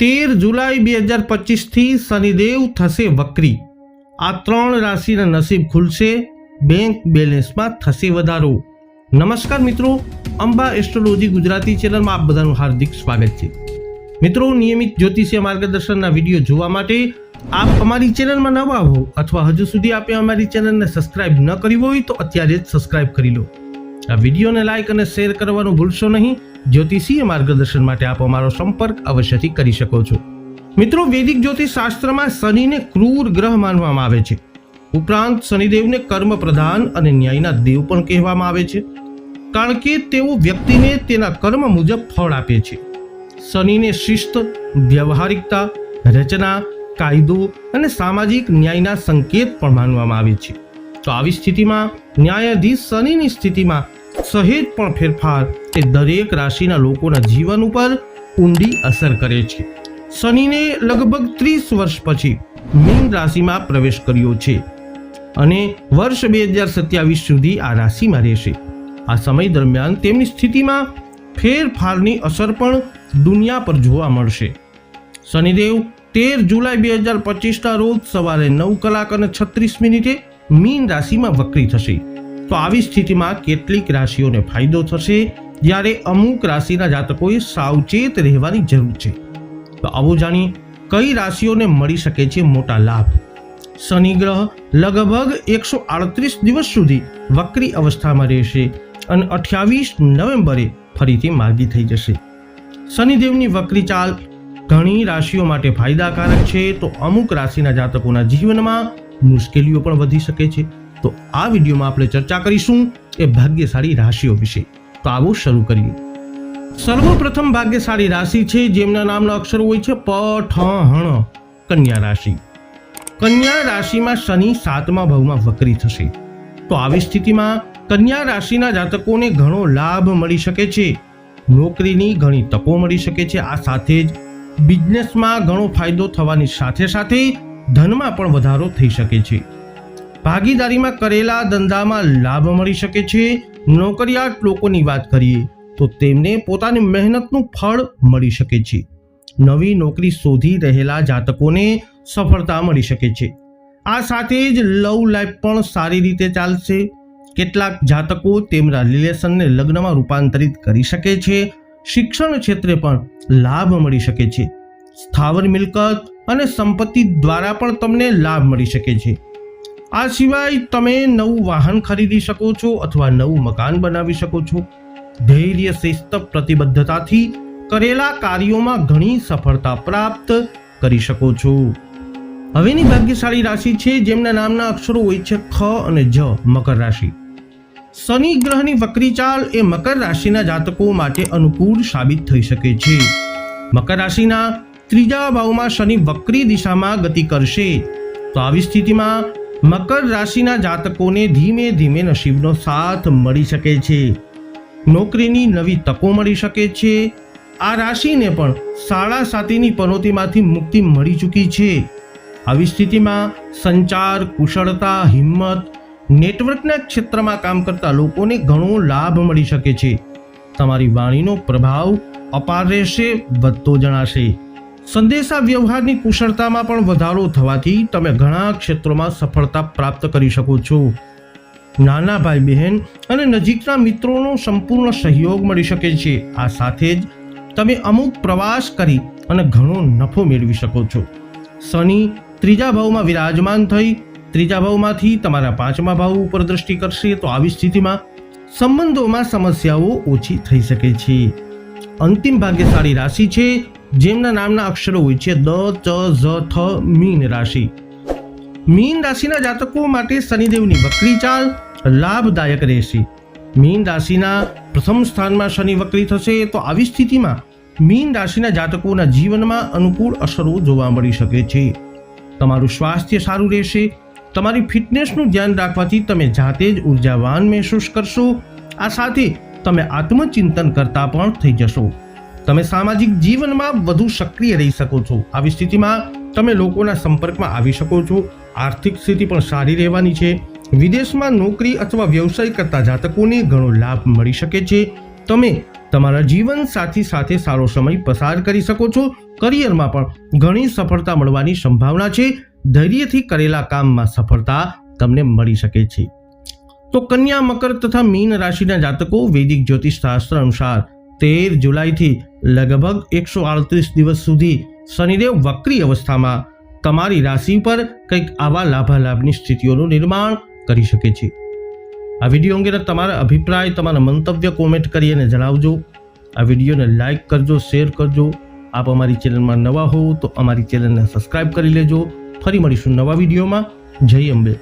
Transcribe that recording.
તેર જુલાઈ બે હજાર પચીસથી શનિદેવ થશે વક્રી. આ ત્રણ રાશિના નસીબ ખુલશે, બેંક બેલેન્સમાં થશે વધારો. નમસ્કાર મિત્રો, અંબા એસ્ટ્રોલોજી ગુજરાતી ચેનલમાં આપ બધાનું હાર્દિક સ્વાગત છે. મિત્રો, નિયમિત જ્યોતિષીય માર્ગદર્શનના વીડિયો જોવા માટે આપ અમારી ચેનલમાં નવા હો અથવા હજુ સુધી આપે અમારી ચેનલને સબસ્ક્રાઇબ ન કરી હોય તો અત્યારે જ સબસ્ક્રાઇબ કરી લો. આ વિડીયોને લાઈક અને શેર કરવાનું ભૂલશો નહીં. જ્યોતિષીય માર્ગદર્શન માટે આપ અમારો સંપર્ક અવશ્યથી કરી શકો છો. મિત્રો, વૈદિક જ્યોતિષ શાસ્ત્રમાં શનિને ક્રૂર ગ્રહ માનવામાં આવે છે. ઉપરાંત શનિદેવને કર્મ પ્રધાન અને ન્યાયના દેવ પણ કહેવામાં આવે છે. કારણ કે તેઓ વ્યક્તિને તેના કર્મ મુજબ ફળ આપે છે. શનિને શિસ્ત, વ્યવહારિકતા, રચના, કાયદો અને સામાજિક ન્યાયના સંકેત પણ માનવામાં આવે છે. તો આવી સ્થિતિમાં ન્યાયાધીશ શનિની સ્થિતિમાં સહેજ પણ ફેરફાર એ દરેક રાશિના લોકોના જીવન ઉપર ઊંડી અસર કરે છે. શનિને લગભગ ત્રીસ વર્ષ પછી મીન રાશિમાં પ્રવેશ કર્યો છે અને વર્ષ બે હજાર સત્યાવીસ સુધી આ રાશિમાં રહેશે. આ સમય દરમિયાન તેમની સ્થિતિમાં ફેરફારની અસર પણ દુનિયા પર જોવા મળશે. શનિદેવ તેર જુલાઈ બે હજાર પચીસના રોજ સવારે નવ કલાક અને છત્રીસ મિનિટે મીન રાશિમાં વક્રી થશે. તો આવી સ્થિતિમાં કેટલીક રાશિઓને ફાયદો થશે? જ્યારે અમુક રાશિના જાતકોએ સાવચેત રહેવાની જરૂર છે. તો આવો જાણી કઈ રાશિઓને મળી શકે છે મોટા લાભ? શનિ ગ્રહ લગભગ એકસો આડત્રીસ દિવસ સુધી વક્રી અવસ્થામાં રહેશે અને અઠ્યાવીસ નવેમ્બરે ફરીથી માર્ગી થઈ જશે. શનિદેવની વક્રી ચાલ ઘણી રાશિઓ માટે ફાયદાકારક છે, તો અમુક રાશિના જાતકોના જીવનમાં મુશ્કેલીઓ પણ વધી શકે છે. તો આ વિડીયોમાં આપણે ચર્ચા કરીશું એ ભાગ્યશાળી રાશિઓ વિશે. તો આવો શરૂ કરીએ. સર્વપ્રથમ ભાગ્યશાળી રાશિ છે, જેમના નામના અક્ષરો હોય છે, પ, ઠ હણ કન્યા રાશિ. કન્યા રાશિમાં શનિ સાતમા ભાવમાં વક્રી થશે. તો આવી સ્થિતિમાં કન્યા રાશિના જાતકોને ઘણો લાભ મળી શકે છે. નોકરીની ઘણી તકો મળી શકે છે. આ સાથે જ બિઝનેસમાં ઘણો ફાયદો થવાની સાથે સાથે ધનમાં પણ વધારો થઈ શકે છે. ભાગીદારીમાં કરેલા ધંધામાં લાભ મળી શકે છે. નોકરિયાત લોકોની વાત કરીએ, તો તેમને પોતાની મહેનતનું ફળ મળી શકે છે. નવી નોકરી શોધી રહેલા જાતકોને સફળતા મળી શકે છે. આ સાથે જ લવ લાઈફ પણ સારી રીતે ચાલશે. કેટલાક જાતકો તેમના રિલેશનને લગ્નમાં રૂપાંતરિત કરી શકે છે. શિક્ષણ ક્ષેત્રે પણ લાભ મળી શકે છે. સ્થાવર મિલકત અને સંપત્તિ દ્વારા પણ તમને લાભ મળી શકે છે. આ સિવાય તમે નવું વાહન ખરીદી શકો છો અથવા નવું મકાન બનાવી શકો છો. ધૈર્ય શિસ્ત પ્રતિબદ્ધતાથી કરેલા કાર્યોમાં ઘણી સફળતા પ્રાપ્ત કરી શકો છો. હવેની ભાગ્યશાળી રાશિ છે જેમના નામના અક્ષરો હોય છે ખ અને જ મકર રાશિ. શનિ ગ્રહની વક્રી ચાલ એ મકર રાશિના જાતકો માટે અનુકૂળ સાબિત થઈ શકે છે. મકર રાશિના ત્રીજા ભાવમાં શનિ વક્રી દિશામાં ગતિ કરશે. તો આવી સ્થિતિમાં મકર રાશિના જાતકોને ધીમે ધીમે નસીબનો સાથ મળી શકે છે. નોકરીની નવી તકો મળી શકે છે. આ રાશિને પણ સાડા સાતીની પનોતીમાંથી મુક્તિ મળી ચૂકી છે. આવી સ્થિતિમાં સંચાર, કુશળતા, હિંમત, નેટવર્કના ક્ષેત્રમાં કામ કરતા લોકોને ઘણો લાભ મળી શકે છે. તમારી વાણીનો પ્રભાવ અપાર રહેશે, વધતો જણાશે. સંદેશા વ્યવહારની કુશળતામાં પણ વધારો થવાથી તમે ઘણા ક્ષેત્રોમાં સફળતા પ્રાપ્ત કરી શકો છો. નાના ભાઈ બહેન અને નજીકના મિત્રોનો સંપૂર્ણ સહયોગ મળી શકે છે. આ સાથે જ તમે અમુક પ્રવાસ કરી અને ઘણો નફો મેળવી શકો છો. શનિ ત્રીજા ભાવમાં વિરાજમાન થઈ, ત્રીજા ભાવમાંથી તમારા પાંચમા ભાવ ઉપર દ્રષ્ટિ કરશે તો આવી સ્થિતિમાં સંબંધોમાં સમસ્યાઓ ઓછી થઈ શકે છે. અંતિમ ભાગ્યશાળી રાશિ છે જેમના નામના અક્ષરો હોય છે, દ, ચ, ઝ, થ, મીન રાશિ. મીન રાશિના જાતકો માટે શનિદેવની વક્રી ચાલ લાભદાયક રહેશે. મીન રાશિના પ્રથમ સ્થાનમાં શનિ વક્રી થશે, તો આવી સ્થિતિમાં મીન રાશિના જાતકોના જીવનમાં અનુકૂળ અસરો જોવા મળી શકે છે. તમારું સ્વાસ્થ્ય સારું રહેશે. તમારી ફિટનેસનું ધ્યાન રાખવાથી તમે જાતે જ ઉર્જાવાન મહેસૂસ કરશો. આ સાથે તમે આત્મચિંતન કરતા પણ થઈ જશો. તમે સામાજિક જીવનમાં વધુ સક્રિય રહી શકો છો. આવી સ્થિતિમાં તમે લોકોના સંપર્કમાં આવી શકો છો. આર્થિક સ્થિતિ પણ સારી રહેવાની છે. વિદેશમાં નોકરી અથવા વ્યવસાય કરતા જાતકોને ઘણો લાભ મળી શકે છે. તમે તમારા જીવન સાથી સાથે સારો સમય પસાર કરી શકો છો. કરિયરમાં પણ ઘણી સફળતા મળવાની સંભાવના છે. ધૈર્યથી કરેલા કામમાં સફળતા તમને મળી શકે છે. તો કન્યા, મકર તથા મીન રાશિના જાતકો વૈદિક જ્યોતિષ શાસ્ત્ર અનુસાર તેર જુલાઈથી લગભગ એકસો આડત્રીસ દિવસ સુધી શનિદેવ વક્રી અવસ્થામાં તમારી રાશિ પર કંઈક આવા લાભાલાભની સ્થિતિઓનું નિર્માણ કરી શકે છે. આ વીડિયો અંગેના તમારા અભિપ્રાય, તમારા મંતવ્ય કોમેન્ટ કરી અને જણાવજો. આ વિડીયોને લાઈક કરજો શેર કરજો. આપ અમારી ચેનલમાં નવા હો તો અમારી ચેનલને સબસ્ક્રાઇબ કરી લેજો. ફરી મળીશું નવા વિડીયોમાં. જય અંબે.